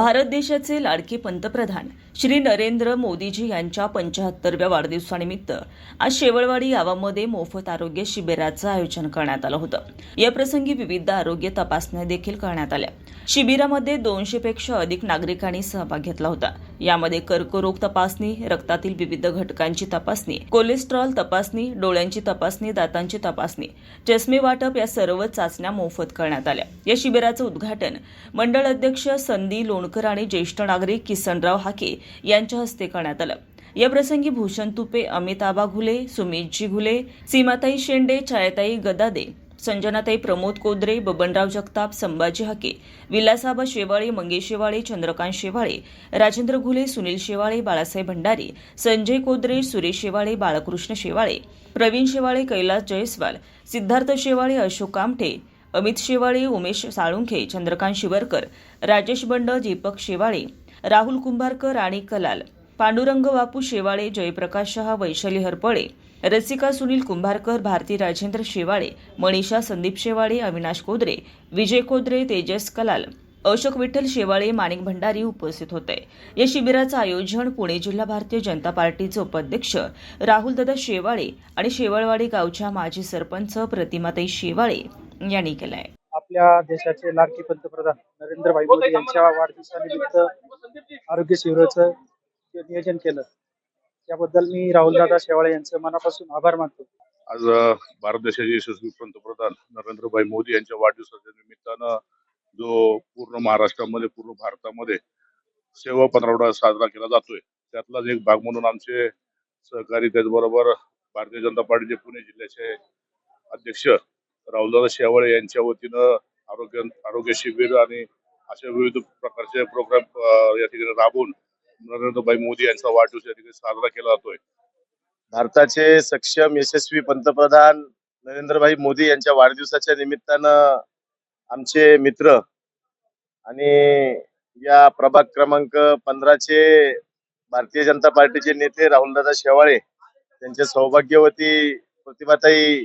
भारत देशाचे लाडके पंतप्रधान श्री नरेंद्र मोदीजी यांच्या पंचाहत्तरव्या वाढदिवसानिमित्त आज शेवळवाडी गावामध्ये मोफत आरोग्य शिबिराचं आयोजन करण्यात आलं होतं. या प्रसंगी विविध आरोग्य तपासण्या देखील करण्यात आल्या. शिबिरामध्ये दोनशे पेक्षा अधिक नागरिकांनी सहभाग घेतला होता. यामध्ये कर्करोग तपासणी रक्तातील विविध घटकांची तपासणी कोलेस्ट्रॉल तपासणी डोळ्यांची तपासणी दातांची तपासणी. चष्मे वाटप या सर्व चाचण्या मोफत करण्यात आल्या. या शिबिराचं उद्घाटन मंडळ अध्यक्ष संदी लोणकर आणि ज्येष्ठ नागरिक किसनराव हाके यांच्या हस्ते करण्यात आलं. या प्रसंगी भूषण तुपे अमिताबा घुले सुमितजी घुले सीमाताई शेंडे छायाताई गदादे संजनाताई प्रमोद कोद्रे बबनराव जगताप संभाजी हाके विलासाबा शेवाळे मंगेश शेवाळे चंद्रकांत शेवाळे राजेंद्र घुले सुनील शेवाळे बाळासाहेब भंडारी संजय कोद्रे सुरेश शेवाळे बाळकृष्ण शेवाळे प्रवीण शेवाळे कैलास जयस्वाल सिद्धार्थ शेवाळे अशोक कामठे अमित शेवाळे उमेश साळुंखे चंद्रकांत शिवरकर राजेश बंड दीपक शेवाळे राहुल कुंभारकर आणि कलाल पांडुरंग बापू शेवाळे जयप्रकाश शहा वैशाली हरपळे रसिका सुनील कुंभारकर भारती राजेंद्र शेवाळे मनीषा संदीप शेवाळे अविनाश कोदरे विजय कोदरे तेजस कलाल अशोक विठ्ठल शेवाळे माणिक भंडारी उपस्थित होते. या शिबिराचं आयोजन पुणे जिल्हा भारतीय जनता पार्टीचे उपाध्यक्ष राहुलदादा शेवाळे आणि शेवाळवाडी गावच्या माजी सरपंच प्रतिमाताई शेवाळे यांनी केलंय. आपल्या देशाचे लाडके पंतप्रधान नरेंद्रभाई मोदी यांच्या वाढदिवसानिमित्त आरोग्य शिबिराचं नियोजन केलं. त्याबद्दल मी राहुलदादा शेवाळे यांचे मनापासून आभार मानतो. आज भारत देशाचे यशस्वी पंतप्रधान नरेंद्रभाई मोदी यांच्या वाढदिवसाच्या निमित्तानं जो पूर्ण महाराष्ट्रामध्ये पूर्ण भारतामध्ये सेवा पंधरवडा साजरा केला जातोय त्यातलाच एक भाग म्हणून आमचे सहकारी त्याचबरोबर भारतीय जनता पार्टीचे पुणे जिल्ह्याचे अध्यक्ष राहुलदादा शेवाळे यांच्या वतीनं आरोग्य आरोग्य शिबिर आणि अशा विविध प्रकारचे प्रोग्राम या ठिकाणी राबवून नरेंद्रभाई मोदी यांचा वाढदिवस या ठिकाणी साजरा केला जातोय. भारताचे सक्षम यशस्वी पंतप्रधान नरेंद्रभाई मोदी यांच्या वाढदिवसाच्या निमित्तानं आमचे मित्र आणि या प्रभाग क्रमांक पंधराचे भारतीय जनता पार्टीचे नेते राहुलदादा शेवाळे त्यांच्या सौभाग्यवती प्रतिभाताई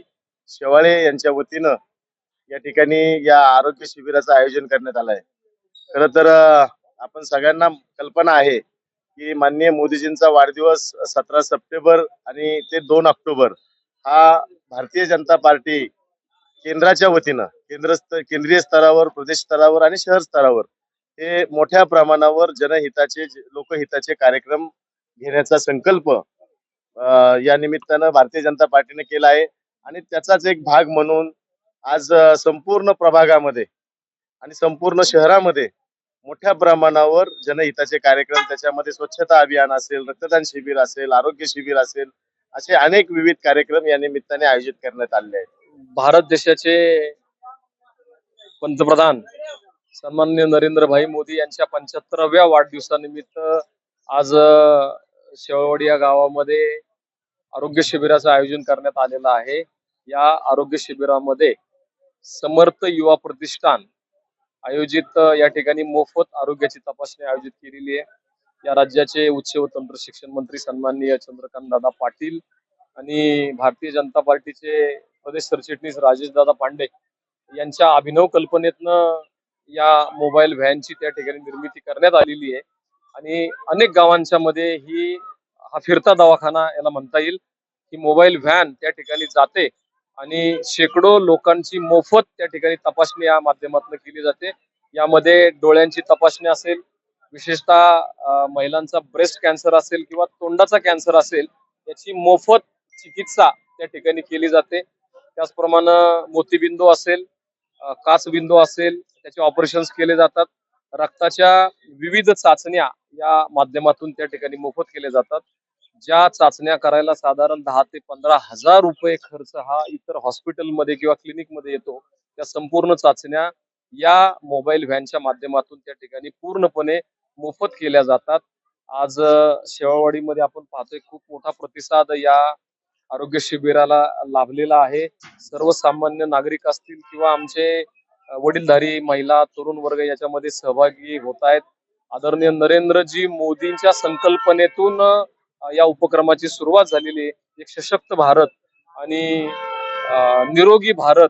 शेवाळे यांच्या वतीनं या ठिकाणी या आरोग्य शिबिराचं आयोजन करण्यात आलं आहे खरं तर आपण सगळ्यांना कल्पना आहे की माननीय मोदीजींचा वाढदिवस सतरा सप्टेंबर आणि ते दोन ऑक्टोबर हा भारतीय जनता पार्टी केंद्राच्या वतीनं केंद्र केंद्रीय स्तरावर प्रदेश स्तरावर आणि शहर स्तरावर हे मोठ्या प्रमाणावर जनहिताचे लोकहिताचे कार्यक्रम घेण्याचा संकल्प या निमित्तानं भारतीय जनता पार्टीने केला आहे. आणि त्याचाच एक भाग म्हणून आज संपूर्ण प्रभागामध्ये आणि संपूर्ण शहरामध्ये मोठ्या प्रमाणावर जनहिताचे कार्यक्रम त्याच्यामध्ये स्वच्छता अभियान असेल रक्तदान शिबिर असेल आरोग्य शिबिर असेल असे अनेक विविध कार्यक्रम या निमित्ताने आयोजित करण्यात आले आहेत. भारत देशाचे पंतप्रधान सन्माननीय नरेंद्रभाई मोदी यांच्या पंच्याहत्तराव्या वाढदिवसानिमित्त आज शेवडिया या गावामध्ये आरोग्य शिबिराचं आयोजन करण्यात आलेलं आहे. या आरोग्य शिबिरामध्ये समर्थ युवा प्रतिष्ठान आयोजित या ठिकाणी मोफत आरोग्याची तपासणी आयोजित केलेली आहे. या राज्याचे उच्च व तंत्र शिक्षण मंत्री सन्माननीय चंद्रकांत दादा पाटील आणि भारतीय जनता पार्टीचे प्रदेश सरचिटणीस राजेश दादा पांडे यांच्या अभिनव कल्पनेतनं या मोबाईल व्हॅनची त्या ठिकाणी निर्मिती करण्यात आलेली आहे. आणि अनेक गावांच्या मध्ये ही हा फिरता दवाखाना याला म्हणता येईल. ही मोबाईल व्हॅन त्या ठिकाणी जाते. आणि शेकडो लोकांची मोफत त्या ठिकाणी तपासणी या माध्यमातून केली जाते. यामध्ये डोळ्यांची तपासणी असेल विशेषतः महिलांचा ब्रेस्ट कॅन्सर असेल किंवा तोंडाचा कॅन्सर असेल याची मोफत चिकित्सा त्या ठिकाणी केली जाते. त्याचप्रमाणे मोतीबिंदू असेल काचबिंदू असेल त्याचे ऑपरेशन्स केले जातात. रक्ताच्या विविध चाचण्या या माध्यमातून त्या ठिकाणी मोफत केले जातात. ज्या चाचण्या करायला साधारण दहा ते पंधरा हजार रुपये खर्च हा इतर हॉस्पिटलमध्ये किंवा क्लिनिकमध्ये येतो त्या संपूर्ण चाचण्या या मोबाईल व्हॅनच्या माध्यमातून त्या ठिकाणी पूर्णपणे मोफत केल्या जातात. आज शेवावाडीमध्ये आपण पाहतोय खूप मोठा प्रतिसाद या आरोग्य शिबिराला लाभलेला आहे. सर्वसामान्य नागरिक असतील किंवा आमचे वडीलधारी महिला तरुण वर्ग याच्यामध्ये सहभागी होत आहेत. आदरणीय नरेंद्रजी मोदींच्या संकल्पनेतून या उपक्रमाची सुरुवात झालेली आहे. एक सशक्त भारत आणि निरोगी भारत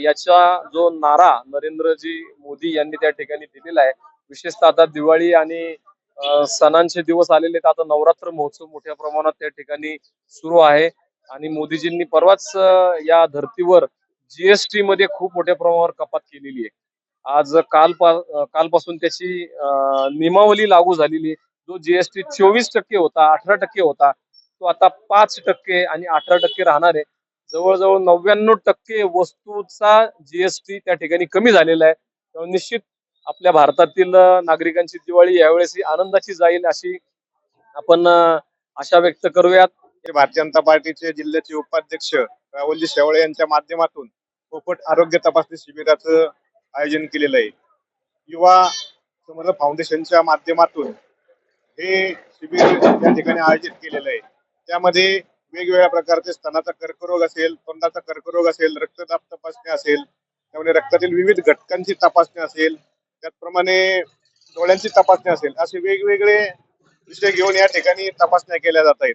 याचा जो नारा नरेंद्रजी मोदी यांनी त्या ठिकाणी दिलेला आहे. विशेषतः आता दिवाळी आणि सणांचे दिवस आलेले आहेत. आता नवरात्र महोत्सव मोठ्या प्रमाणात त्या ठिकाणी सुरू आहे. आणि मोदीजींनी परवाच या धर्तीवर जीएसटी मध्ये खूप मोठ्या प्रमाणावर कपात केलेली आहे. आज काल कालपासून त्याची नियमावली लागू झालेली आहे. जो जीएसटी चोवीस टक्के होता अठरा टक्के होता तो आता पाच टक्के आणि अठरा टक्के राहणार आहे. जवळजवळ नव्याण्णव टक्के वस्तूचा जीएसटी त्या ठिकाणी कमी झालेला आहे. त्यामुळे निश्चित आपल्या भारतातील नागरिकांची दिवाळी यावेळेस ही आनंदाची जाईल अशी आपण आशा व्यक्त करूयात. भारतीय जनता पार्टीचे जिल्ह्याचे उपाध्यक्ष राहुलजी शेवाळे यांच्या माध्यमातून पोपट आरोग्य तपासणी शिबिराचं आयोजन केलेलं आहे. युवा समर्थ फाउंडेशनच्या माध्यमातून हे शिबिर या ठिकाणी आयोजित केलेलं आहे. त्यामध्ये वेगवेगळ्या प्रकारचे स्तनाचा कर्करोग असेल तोंडाचा कर्करोग असेल रक्तदाब तपासणी असेल त्यामध्ये रक्तातील विविध घटकांची तपासणी असेल त्याचप्रमाणे डोळ्यांची तपासणी असेल असे वेगवेगळे विषय घेऊन या ठिकाणी तपासण्या केल्या जात आहेत.